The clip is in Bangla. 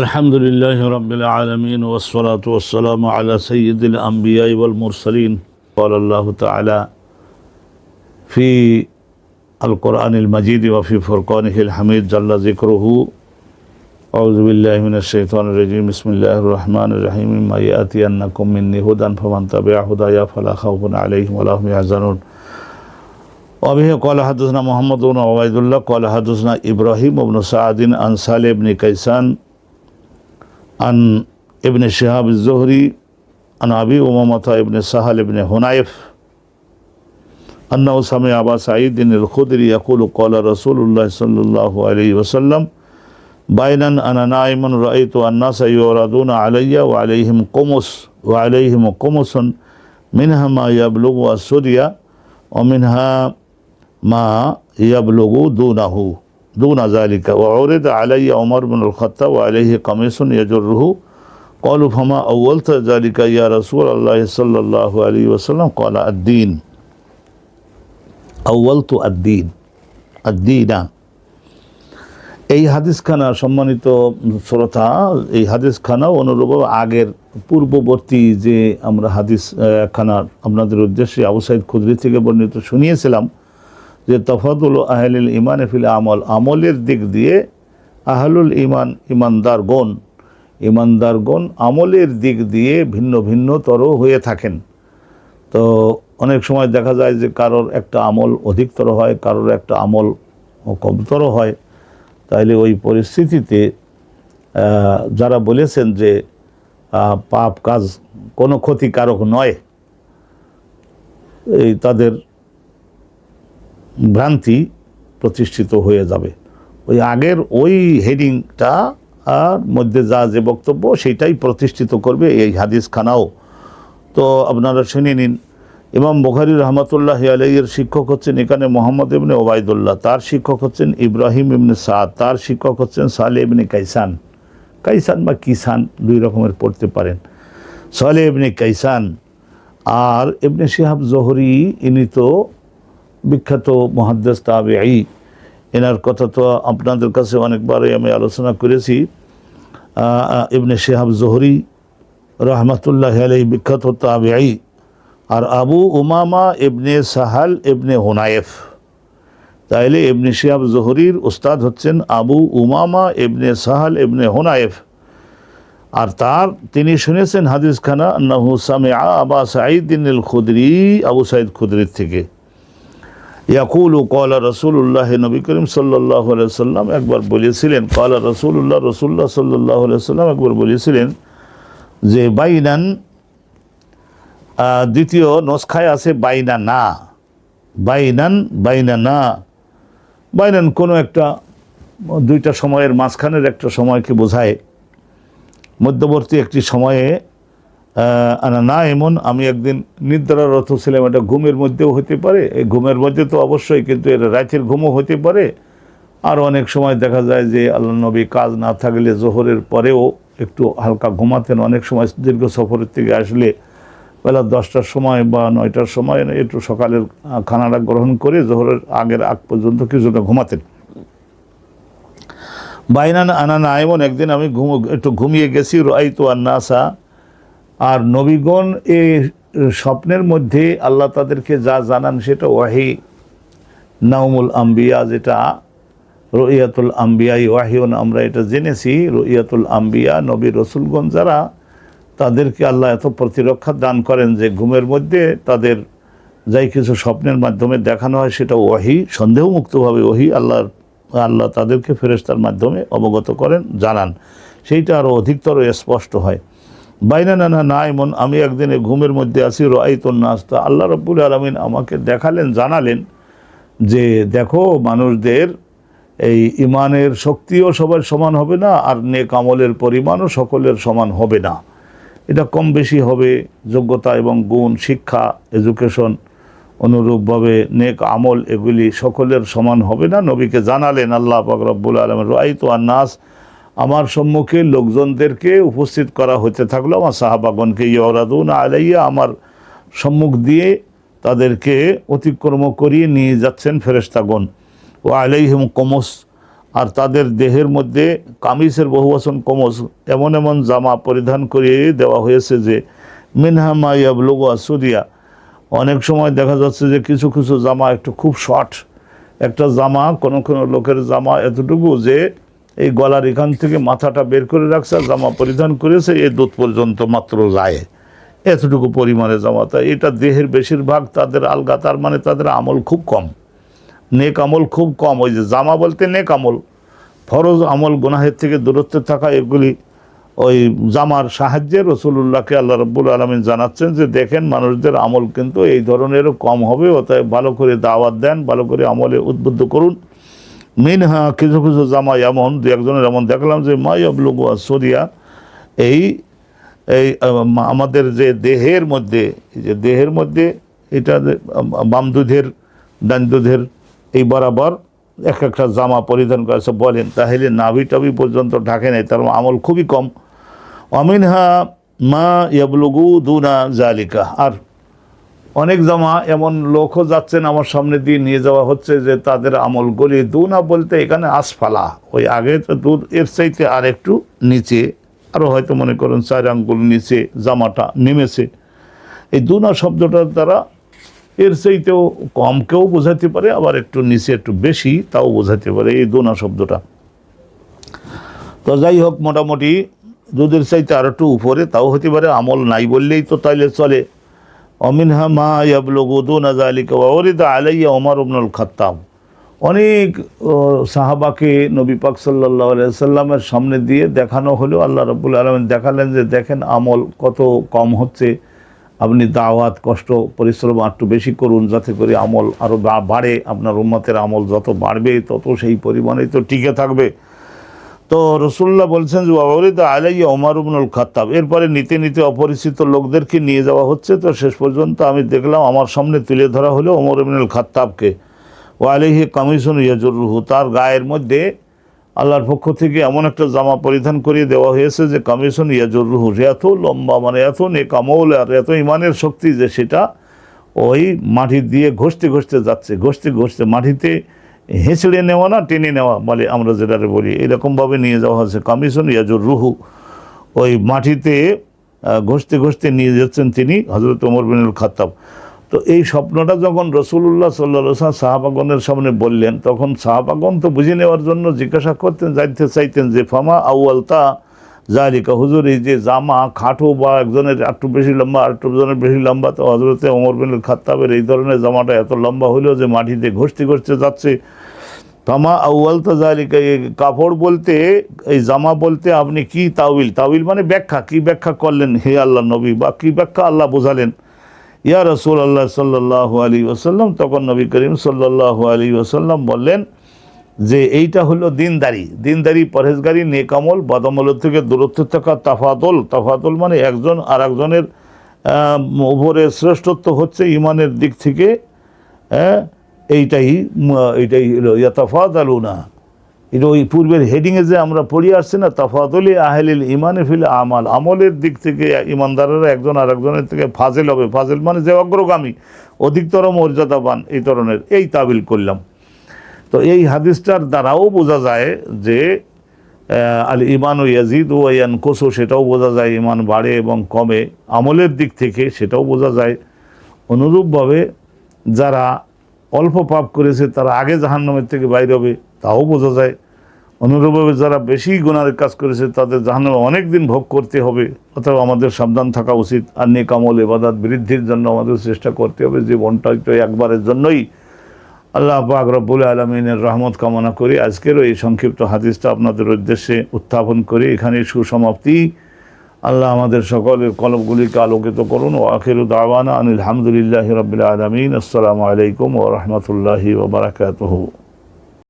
الحمد لله رب العالمين والصلاة والسلام على سيد الأنبياء والمرسلين قال الله تعالى في القرآن المجيد وفي فرقانه الحميد جل ذكره أعوذ بالله من الشيطان الرجيم بسم الله الرحمن الرحيم ما يأتينكم مني هدى فمن تبع هدايا فلا خوف عليهم ولا هم يحزنون وبه قال حدثنا محمد بن عبيد الله قال حدثنا إبراهيم بن سعد عن صالح بن كيسان عن ابن شهاب الزهري عن أبي أمامة ابن سهل بن هنيف أنه سمع أبا سعيد الخدري يقول قال رسول الله صلى الله عليه وسلم بينا أنا نائم رأيت الناس يعرضون علي وعليهم قمص وعليهم قمص منها ما يبلغ السدية ومنها ما يبلغ دونه دون ذلك وعرض علي عمر بن الخطاب وعليه قميص يجره قالوا فما أولت ذلك يا رسول الله صلى الله عليه وسلم قال الدين أولت الدين الدين এই হাদিসখানা সম্মানিত শ্রোতা এই হাদিসখানা অনুরূপ আগের পূর্ববর্তী যে আমরা হাদিস আহ, খানার আপনাদের উদ্দেশ্যে আবু সাইদ খুদরি থেকে বর্ণিত শুনিয়েছিলাম যে তফাদুল আহলুল ইমান ফিল আমল, আমলের দিক দিয়ে আহলুল ইমান ইমানদার গণ ইমানদার গণ আমলের দিক দিয়ে ভিন্ন ভিন্নতর হয়ে থাকেন। তো অনেক সময় দেখা যায় যে কারোর একটা আমল অধিকতর হয়, কারোর একটা আমল কমতর হয়। তাইলে ওই পরিস্থিতিতে যারা বলেছেন যে পাপ কাজ কোনো ক্ষতিকারক নয়, এই তাদের ভ্রান্তি প্রতিষ্ঠিত হয়ে যাবে। ওই আগের ওই হেডিংটা আর মধ্যে যা যে বক্তব্য সেটাই প্রতিষ্ঠিত করবে এই হাদিস খানাও তো আপনারা শুনে নিন, ইমাম বখারি রহমতুল্লাহ আলাইয়ের শিক্ষক হচ্ছেন এখানে মোহাম্মদ ইবনে ওবায়দুল্লাহ, তার শিক্ষক হচ্ছেন ইব্রাহিম ইবনে সাদ, তার শিক্ষক হচ্ছেন সালে ইবনে কাইসান। কাইসান বা কিসান দুই রকমের পড়তে পারেন। সালে ইবনে কাইসান আর ইবনে শিহাব জহরি, ইনি তো বিখ্যাত মহাদ্দেশ তাবেঈ। এনার কথা তো আপনাদের কাছে অনেকবারই আমি আলোচনা করেছি। ইবনে শিহাব জহরি রহমতুল্লাহ আলাই বিখ্যাত তাবেঈ। আর Abu Umama ibn Sahl ibn Hunaif. তাইলে ইবনে শিহাব জহরির উস্তাদ হচ্ছেন Abu Umama ibn Sahl ibn হুনায়েফ। আর তার তিনি শুনেছেন হাদিস খানা আন্নাহু সামিআ আবা সাঈদিন আল খুদরি আবু সাঈদ খুদরির থেকে। ইয়াকুলু কলা রসুল্লাহ নবী করিম সাল্লাহ সাল্লাম একবার বলেছিলেন কলা রসুল্লাহ রসুল্লাহ সাল্লাহ সাল্লাম একবার বলেছিলেন যে, বাইনান দ্বিতীয় নস্খায় আছে বাইনা না বাইনান। বাইনা না বাইনান কোনো একটা, দুইটা সময়ের মাঝখানের একটা সময়কে বোঝায়। মধ্যবর্তী একটি সময়ে আনা না এমন আমি একদিন নিদ্রারত ছিলাম, এটা ঘুমের মধ্যেও হতে পারে। এই ঘুমের মধ্যে তো অবশ্যই কিন্তু এটা রাতের ঘুমও হতে পারে। আর অনেক সময় দেখা যায় যে আল্লাহ নবী কাজ না থাকলে জোহরের পরেও একটু হালকা ঘুমাতেন। অনেক সময় দীর্ঘ সফরের থেকে আসলে বেলা দশটার সময় বা নয়টার সময় একটু সকালের খানাটা গ্রহণ করে জোহরের আগের আগ পর্যন্ত কিছুটা ঘুমাতেন। বাইনান আনানা এমন একদিন আমি ঘুম, একটু ঘুমিয়ে গেছি রাইতো আন্নাসা আর নবীগণ এ স্বপ্নের মধ্যে আল্লাহ তাদেরকে যা জানান সেটা ওয়াহি। নাউমুল আম্বিয়া যেটা, রইয়াতুল আম্বিয়াই ওয়াহিউন আমরা এটা জেনেছি, রইয়াতুল আম্বিয়া, নবী রসুলগণ যারা, তাদেরকে আল্লাহ এত প্রতিরক্ষা দান করেন যে ঘুমের মধ্যে তাদের যাই কিছু স্বপ্নের মাধ্যমে দেখানো হয় সেটা ওয়াহি, সন্দেহমুক্তভাবে ওহি আল্লাহর, আল্লাহ তাদেরকে ফেরেশতার মাধ্যমে অবগত করেন, জানান। সেইটা আরও অধিকতর স্পষ্ট হয়। বাইনা নানা না এমন আমি একদিনে ঘুমের মধ্যে আছি রাইতুন নাস। তা আল্লাহ রব্বুল আলমিন আমাকে দেখালেন, জানালেন যে, দেখো, মানুষদের এই ইমানের শক্তিও সবার সমান হবে না, আর নেক আমলের পরিমাণও সকলের সমান হবে না। এটা কম বেশি হবে, যোগ্যতা এবং গুণ, শিক্ষা, এডুকেশন, অনুরূপভাবে নেক আমল, এগুলি সকলের সমান হবে না। নবীকে জানালেন, আল্লাহ পাক রব্বুল আলম রাইতো আন্নাস আমার সম্মুখে লোকজনদেরকে উপস্থিত করা হতে থাকল, আমার সাহাবাগনকে ইয়রাদুন আলাইয়া, আমার সম্মুখ দিয়ে তাদেরকে অতিক্রম করিয়ে নিয়ে যাচ্ছেন ফেরেস্তাগণ ও আলাইহিম কমস, আর তাদের দেহের মধ্যে কামিজের বহুবচন কমজ এমন এমন জামা পরিধান করিয়ে দেওয়া হয়েছে যে মিনহামা ইয়াবলুগু আসুদিয়া অনেক সময় দেখা যাচ্ছে যে কিছু কিছু জামা একটু খুব শর্ট। একটা জামা কোনো কোনো লোকের জামা এতটুকু যে এই গলার এখান থেকে মাথাটা বের করে রাখছে, জামা পরিধান করেছে, এই দুধ পর্যন্ত মাত্র যায়। এতটুকু পরিমাণে জামা। তাই এটা দেহের বেশিরভাগ তাদের আলগা, তার মানে তাদের আমল খুব কম। নেক আমল খুব কম। ওই যে জামা বলতে নেক আমল। ফরজ আমল গুনাহের থেকে দূরত্বে থাকা এগুলি ওই জামার সাহায্যে রসুল্লাহকে আল্লাহ রব্বুল আলমিন জানাচ্ছেন যে, দেখেন, মানুষদের আমল কিন্তু এই ধরনেরও কম হবে। অতএব ভালো করে দাওয়াত দেন, ভালো করে আমলে উদ্বুদ্ধ করুন। মিনহা কিছু কিছু জামা এমন, দু একজনের এমন দেখলাম যে মাই অবলুগু সরিয়া এই এই আমাদের যে দেহের মধ্যে যে দেহের মধ্যে এটা বাম দুধের, ডান দুধের এই বরাবর এক একটা জামা পরিধান করেছে বলেন, তাহলে নাভি টাভি পর্যন্ত ঢাকে নেই, তার আমল খুবই কম। অমিনহা মা ইয়াবলুগু দুনা জালিকা। আর অনেক জামা, এমন লোকও যাচ্ছেন আমার সামনে দিয়ে নিয়ে যাওয়া হচ্ছে যে তাদের আমলগুলি দুনা বলতে এখানে আসফালা। ওই আগে তো দুধ এর চাইতে আর একটু নিচে। আরও হয়তো মনে করেন চার আঙ্গুল নিচে জামাটা নেমেছে। এই দুনা শব্দটার দ্বারা এর চাইতেও কমকেও বোঝাতে পারে, আবার একটু নিচে একটু বেশি তাও বোঝাতে পারে এই দোনা শব্দটা। তো যাই হোক, মোটামুটি দুধের চাইতে আর একটু উপরে তাও হতে পারে, আমল নাই বললেই তো তাইলে চলে। অমিনহা মা ইয়াবলুগু দুনা যালিকা ওয়া উরিদা আলাইয়া ওমর ইবনুল খাত্তাব। অনেক সাহাবাকে নবী পাক আলাইহি সাল্লামের সামনে দিয়ে দেখানো হলো। আল্লাহ রাব্বুল আলামিন দেখালেন যে, দেখেন আমল কত কম হচ্ছে। আপনি দাওয়াত, কষ্ট, পরিশ্রম একটু বেশি করুন যাতে করে আমল আরও বাড়ে। আপনার উম্মতের আমল যত বাড়বে তত সেই পরিমাণে তো টিকে থাকবে। তো রসুল্লাহ বলছেন যে বাবরিদ আলাইয়া ওমর ইবনুল খাত্তাব। এরপরে নিতে নিতে অপরিচিত লোকদেরকে নিয়ে যাওয়া হচ্ছে। তো শেষ পর্যন্ত আমি দেখলাম আমার সামনে তুলে ধরা হলো ওমর ইবনুল খাত্তাবকে। ও আলিহি কমিশন ইয়াজুরুহু। তার গায়ের মধ্যে আল্লাহর পক্ষ থেকে এমন একটা জামা পরিধান করিয়ে দেওয়া হয়েছে যে কমিশন ইয়াজুরুহু। এত লম্বা মানে এত নেকামল আর এত ইমানের শক্তি যে, সেটা ওই মাটি দিয়ে ঘষতে ঘষতে যাচ্ছে, ঘষতে ঘষতে মাটিতে হেঁচড়ে নেওয়া না, টেনে নেওয়া বলে আমরা যেটাকে বলি। এরকমভাবে নিয়ে যাওয়া হয়েছে। কমিশন ইয়াজুর রুহু ওই মাটিতে ঘষতে ঘষতে নিয়ে যাচ্ছেন তিনি হজরত ওমর বিনুল খাতাব তো এই স্বপ্নটা যখন রসুল্লাহ সাল্লা সাহাবাগনের সামনে বললেন, তখন সাহাবাগন তো বুঝে নেওয়ার জন্য জিজ্ঞাসা করতেন যাইতে চাইতেন যে, ফামা আউয়ালতা জালিকা হুজুর, এই যে জামা, খাটো বা একজনের একটু বেশি লম্বা আর একটু জনের বেশি লম্বা, তো হজরতে ওমর বিনুল খাত্তাবের এই ধরনের জামাটা এত লম্বা হলেও যে মাটিতে ঘষতে ঘষতে যাচ্ছে। ফামা আউয়াল তাজালিকা এই কাপড় বলতে, এই জামা বলতে আপনি কি তাউইল তাউইল মানে ব্যাখ্যা, কি ব্যাখ্যা করলেন হে আল্লাহ নবী বা কি ব্যাখ্যা আল্লাহ বোঝালেন? ইয়া রসুল আল্লাহ সাল্লাহ আলী ওসাল্লাম তখন নবী করিম সাল্লাহ আলী ওসাল্লাম বললেন যে এইটা হলো দিনদারি। দিনদারি, পরহেজগারি, নেকামল বদামলের থেকে দূরত্ব থাকা তাফাতল তাফাতল মানে একজন আর একজনের উপরে শ্রেষ্ঠত্ব হচ্ছে ইমানের দিক থেকে হ্যাঁ এইটাই এইটাই হলো ইয়াতাফাত আলুনা এটা ওই পূর্বের হেডিংয়ে যে আমরা পড়ি আসছি না তাফাতলি আহলিল ইমানে ফিল আমাল। আমলের দিক থেকে ইমানদারেরা একজন আর একজনের থেকে ফাজেল হবে। ফাজেল মানে যে অগ্রগামী, অধিকতর মর্যাদাবান, এই ধরনের, এই তাবিল করলাম। তো এই হাদিসটার দ্বারাও বোঝা যায় যে আল ইমান ও ইয়াজিদ ও ইয়ান কোসো সেটাও বোঝা যায় ইমান বাড়ে এবং কমে। আমলের দিক থেকে সেটাও বোঝা যায়। অনুরূপভাবে যারা অল্প পাপ করেছে, তারা আগে জাহান্নামের থেকে বাইরে হবে, তাও বোঝা যায়। অনুরূপভাবে যারা বেশি গুণার কাজ করেছে, তাদের জাহান্নামে অনেক দিন ভোগ করতে হবে, অথবা আমাদের সাবধান থাকা উচিত। আর নেক আমল এবাদাত বৃদ্ধির জন্য আমাদের চেষ্টা করতে হবে। জীবনটা তো একবারের জন্যই আল্লাহ পাক রব্বুল আলমিনের রহমত কামনা করি আজকেরও এই সংক্ষিপ্ত হাদিসটা আপনাদের উদ্দেশ্যে উত্থাপন করি। এখানে সুসমাপ্তি। আল্লাহ আমাদের সকলের কলবগুলিকে আলোকিত করুন। ও আখির দাওয়ানা আনিল হামদুলিল্লাহ রবিল আলমিন। আসসালামু আলাইকুম ও রহমতুল্লাহি ওবরাকাতহ